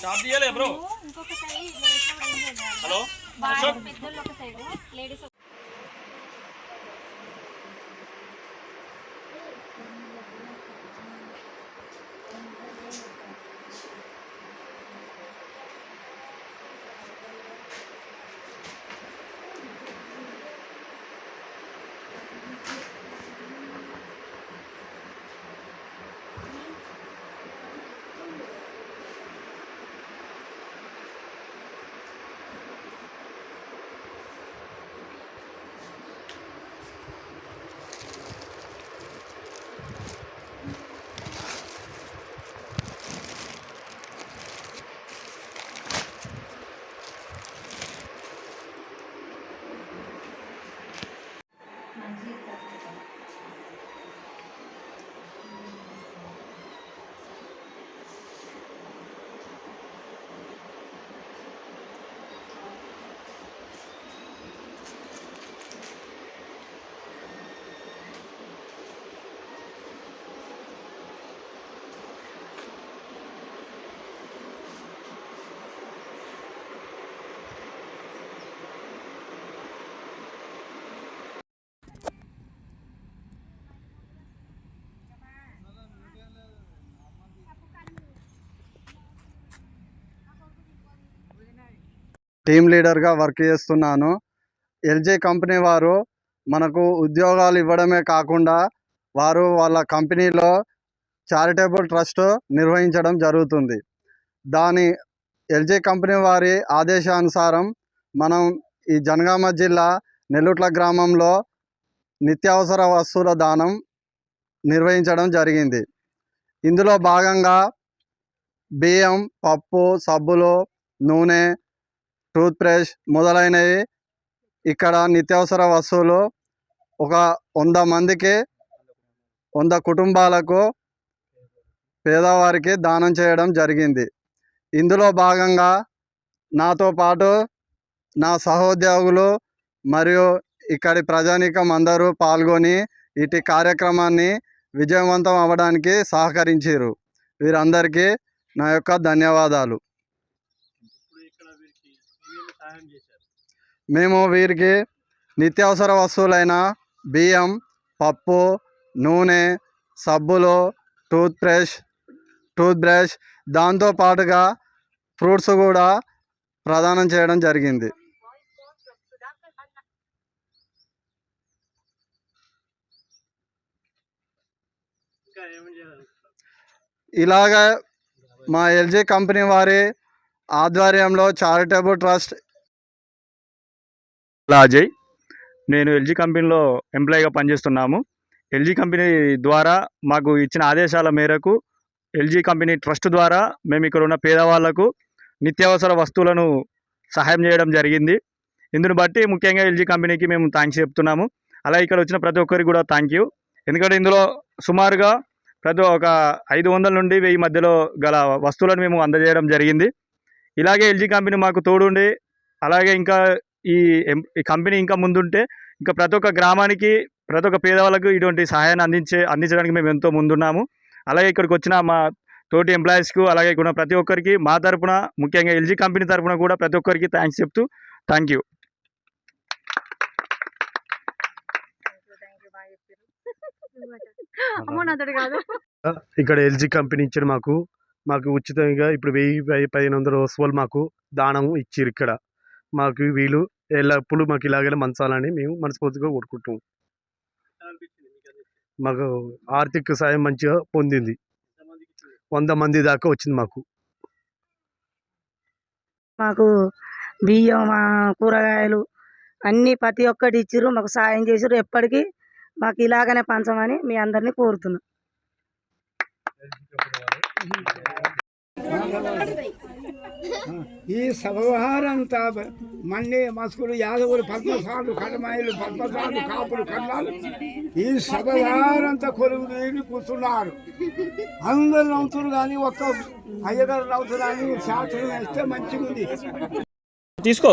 Shop తీయలే bro side hello ఒక side. Ladies team లీడర్గా వర్క్ చేస్తున్నాను. ఎల్జీ కంపెనీ వారు మనకు ఉద్యోగాలు ఇవ్వడమే కాకుండా వారు వాళ్ళ కంపెనీలో చారిటబుల్ ట్రస్ట్ నిర్వహించడం జరుగుతుంది. దాని ఎల్జీ కంపెనీ వారి ఆదేశానుసారం మనం ఈ జనగామ జిల్లా నెల్లుట్ల గ్రామంలో నిత్యావసర వస్తువుల దానం నిర్వహించడం జరిగింది. ఇందులో భాగంగా బియ్యం పప్పు సబ్బులు నూనె టూత్ బ్రష్ మొదలైనవి ఇక్కడ నిత్యావసర వస్తువులు ఒక వంద మందికి వంద కుటుంబాలకు పేదవారికి దానం చేయడం జరిగింది. ఇందులో భాగంగా నాతో పాటు నా సహోద్యోగులు మరియు ఇక్కడి ప్రజానీకం అందరూ పాల్గొని ఇటు కార్యక్రమాన్ని విజయవంతం అవ్వడానికి సహకరించారు వీరందరికీ నా యొక్క ధన్యవాదాలు ఇప్పుడు ఇక్కడ వీరికి ఏమేమి సహాయం చేశారు మేము వీరికి నిత్యావసర వస్తువులైన బియ్యం పప్పు నూనె సబ్బులు టూత్ బ్రష్ టూత్ బ్రష్ దాంతో పాటుగా ఫ్రూట్స్ కూడా ప్రదానం చేయడం జరిగింది. ఇలాగ మా ఎల్జీ కంపెనీ వారి ఆధ్వర్యంలో చారిటబుల్ ట్రస్ట్ ఇలా అజయ్ నేను ఎల్జీ కంపెనీలో ఎంప్లాయీగా పనిచేస్తున్నాము. ఎల్జీ కంపెనీ ద్వారా మాకు ఇచ్చిన ఆదేశాల మేరకు ఎల్జీ కంపెనీ ట్రస్ట్ ద్వారా మేము ఇక్కడ ఉన్న పేదవాళ్ళకు నిత్యావసర వస్తువులను సహాయం చేయడం జరిగింది. ఇందుని బట్టి ముఖ్యంగా ఎల్జీ కంపెనీకి మేము థ్యాంక్స్ చెప్తున్నాము. అలా ఇక్కడ వచ్చిన ప్రతి ఒక్కరికి కూడా థ్యాంక్ యూ ఎందుకంటే ఇందులో సుమారుగా ప్రతి ఒక ఐదు వందల నుండి వెయ్యి మధ్యలో గల వస్తువులను మేము అందజేయడం జరిగింది. ఇలాగే ఎల్జీ కంపెనీ మాకు తోడుండి అలాగే ఇంకా ఈ ఎం- ఈ కంపెనీ ఇంకా ముందుంటే ఇంకా ప్రతి ఒక్క గ్రామానికి ప్రతి ఒక్క పేదవాళ్ళకు ఇటువంటి సహాయాన్ని అందించే అందించడానికి మేము ఎంతో ముందున్నాము. అలాగే ఇక్కడికి వచ్చిన మా తోటి ఎంప్లాయీస్కు అలాగే ఇక్కడ ప్రతి ఒక్కరికి మా తరపున ముఖ్యంగా ఎల్జీ కంపెనీ తరపున కూడా ప్రతి ఒక్కరికి థ్యాంక్స్ చెప్తూ థ్యాంక్ యూ ఇక్కడ ఎల్జీ కంపెనీ ఇచ్చిన మాకు. మాకు ఉచితంగా ఇప్పుడు వెయ్యి వెయ్యి పదిహేను వందల వస్తువులు మాకు దానం ఇచ్చిర్రు ఇక్కడ. మాకు వీలు. ఎల్లప్పుడూ మాకు ఇలాగే మంచాలని మేము మనస్ఫూర్తిగా కోరుకుంటాం మాకు ఆర్థిక సాయం మంచిగా పొందింది. వంద మంది దాకా వచ్చింది మాకు. మాకు బియ్యం కూరగాయలు అన్నీ ప్రతి ఒక్కటి ఇచ్చిర్రు. మాకు సాయం చేసిర్రు. ఎప్పటికీ మాకు ఇలాగనే పంచమని మీ అందరినీ కోరుతున్నాం. ఈ సభవారంతా మన్నే మస్కులు యాదవులు పద్మసాలు కడమాయిలు పద్మసాలు కాపులు కన్నాలు. ఈ సభవారంతా కొలువు తీరి కూర్చున్నారు. అందరు నవ్వుతున్నారు కానీ ఒక్క అయ్యగారు నవ్వుతున్నారు కానీ శాస్త్రం వేస్తే మంచిగా ఉంది తీసుకో.